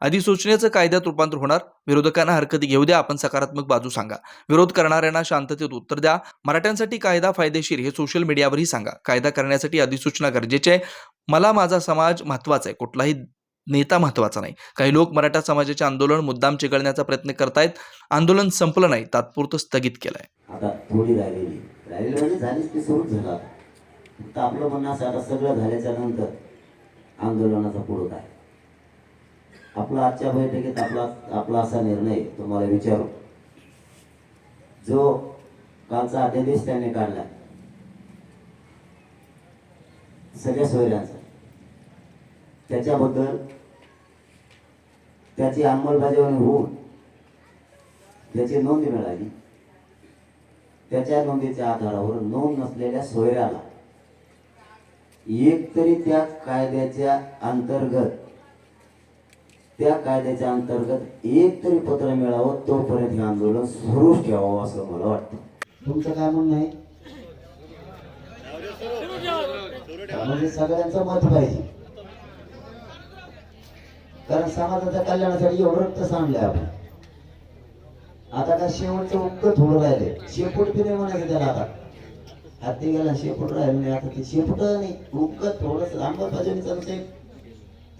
अधिसूचनेचं कायद्यात रूपांतर होणार. विरोधकांना हरकती घेऊ द्या. आपण सकारात्मक बाजू सांगा. विरोध करणाऱ्यांना शांततेत उत्तर द्या. मराठ्यांसाठी कायदा फायदेशीर हे सोशल मीडियावरही सांगा. कायदा करण्यासाठी अधिसूचना गरजेची आहे. मला माझा समाज महत्त्वाचा आहे. कुठलाही नेता महत्त्वाचा नाही. काही लोक मराठा समाजाचे आंदोलन मुद्दाम चिघळण्याचा प्रयत्न करतायत. आंदोलन संपलं नाही. तात्पुरतं स्थगित केलंय. आता थोडी राहिलेली. राहिलेली म्हणजे झालीच झाला. फक्त आपलं म्हणणं असं आता सगळं झाल्याच्यानंतर आंदोलनाचा पुढं काय? आपला आजच्या बैठकीत आपला आपला असा निर्णय तुम्हाला विचारू. जो कालचा अध्यादेश त्याने काढला. सगळ्या सोयऱ्यांचा. त्याच्याबद्दल त्याची अंमलबजावणी होऊन त्याची नोंद मिळाली. त्याच्या नोंदीच्या आधारावर नोंद नसलेल्या सोयऱ्याला एक तरी त्या कायद्याच्या अंतर्गत त्या कायद्याच्या अंतर्गत एक तरी पत्र मिळावं तोपर्यंत हे आंदोलन सुरूच ठेवावं असं मला वाटतं. तुमचं काय म्हणणं आहे? म्हणजे सगळ्यांचं मत पाहिजे. कारण समाजाच्या कल्याणासाठी एवढं रक्त सांडलंय आपण. आता का शेवटचं उक्क थोडं राहिले शेपूट बी नाही म्हणायचं त्याला आता. हाती गेला शेपूट राहिलं नाही. आता ते शेपूट नाही. उक्क थोडस अंमलबजावणीचा विषय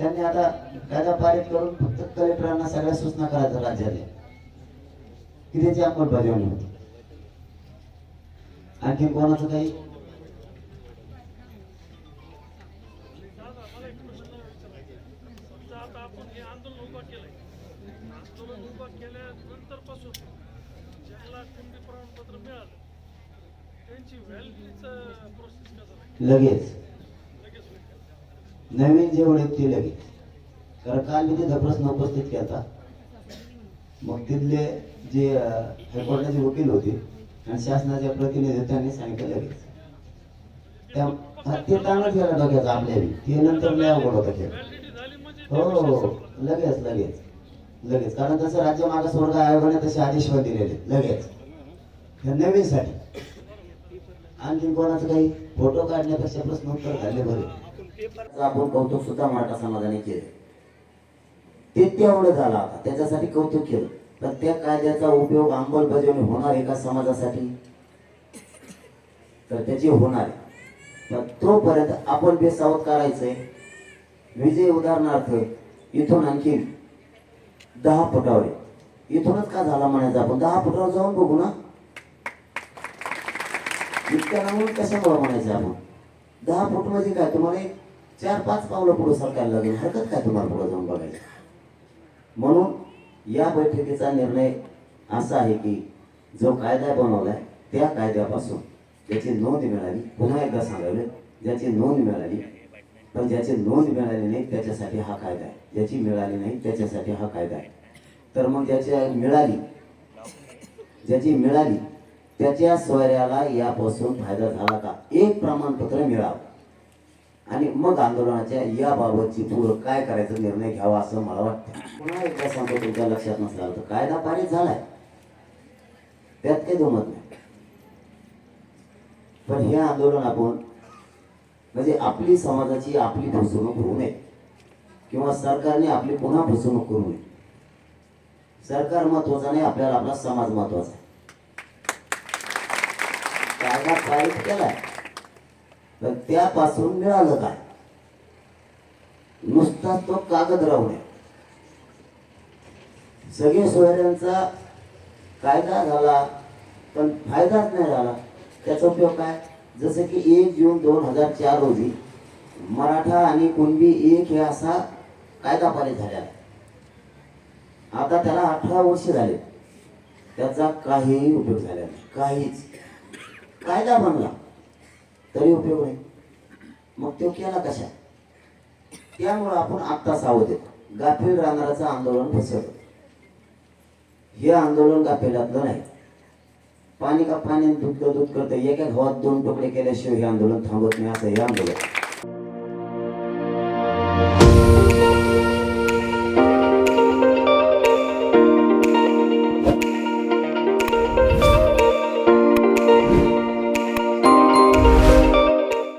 त्यांनी आता कायदा पारित करून फक्त कलेक्टरांना सगळ्या सूचना करायच्या राज्याने की त्याची अंमलबजावणी होती आणखी कोणाचं काही? समजा आता आपण आंदोलन आंदोलन ज्याला प्रमाणपत्र मिळालं त्यांची प्रोसेस लगेच. नवीन जेवण येते ते लगेच कारण काल मी तिथं प्रश्न उपस्थित केला. मग तिथले जे हायकोर्टाचे वकील होते आणि शासनाचे प्रतिनिधी त्यांनी सांगितलं लगेच. त्या ते चांगलं खेळा डोक्याचा आपल्या ते नंतर लय अवघड होता खेळ हो हो हो. लगेच लगेच. लगेच. कारण तसं राज्य मागासवर्ग आयोगाने तसे आदेश पण दिलेले. लगेच. हे नवीनसाठी. आणखी कोणाचं काही फोटो काढण्यापेक्षा प्रश्न उत्तर झाले बरे. आपण कौतुक सुद्धा मराठा समाजाने केलं ते तेवढं झालं आता. त्याच्यासाठी कौतुक केलं. पण त्या कायद्याचा उपयोग अंमलबजावणी होणार एका समाजासाठी? तर त्याची होणार आहे. पण तोपर्यंत आपण बेसावत करायचंय. विजय उदाहरणार्थ इथून आणखी दहा फुटावर इथूनच का झाला म्हणायचं आपण? दहा फुटावर जाऊन बघू ना. इतक्या लांबून कशामुळे म्हणायचं आपण? दहा फूट म्हणजे काय? तुम्हाला चार पाच पावलं पुढे सरकायला लागेल. हरकत काय तुम्हाला पुढे जाऊन बघायचं? म्हणून या बैठकीचा निर्णय असा आहे की जो कायदा बनवलाय त्या कायद्यापासून ज्याची नोंद मिळाली पुन्हा एकदा सांगावे ज्याची नोंद मिळाली पण ज्याची नोंद मिळाली नाही त्याच्यासाठी हा कायदा आहे. ज्याची मिळाली नाही त्याच्यासाठी हा कायदा आहे. तर मग ज्याची मिळाली ज्याची मिळाली त्याच्या सोयऱ्याला यापासून फायदा झाला का? एक प्रमाणपत्र मिळावं. आणि मग आंदोलनाच्या याबाबतची पूर काय करायचा निर्णय घ्यावा असं मला वाटतं. पुन्हा एकदा सांगतो तुमच्या लक्षात नसला तर कायदा पारित झालाय. त्यात काही दोमत नाही. पण हे आंदोलन आपण म्हणजे आपली समाजाची आपली फसवणूक होऊ नये. किंवा सरकारने आपली पुन्हा फसवणूक करू नये. सरकार महत्वाचं नाही आपल्याला आपला समाज महत्त्वाचा आहे. कायदा पारित केलाय. पण त्यापासून मिळालं काय? नुसता तो कागद राहू नये सगळे सोयऱ्यांचा कायदा झाला पण फायदाच नाही झाला. त्याचा उपयोग काय? जसं की एक जून दोन हजार चार रोजी मराठा आणि कुणबी एक हे असा कायदा पारित झालेला आहे. आता त्याला अठरा वर्ष झाले. त्याचा काहीही उपयोग झाला नाही. काहीच. कायदा बनला. तरी उपयोग नाही. मग तो केला कशा? त्यामुळं आपण आत्ता सावध येतो. गाफील राहणाराचं आंदोलन फसवतो हे आंदोलन गाफिलातलं नाही. पाणी का पाणी दूध दूध करतं एका घावात दोन तुकडे केल्याशिवाय हे आंदोलन थांबत नाही असं हे आंदोलन.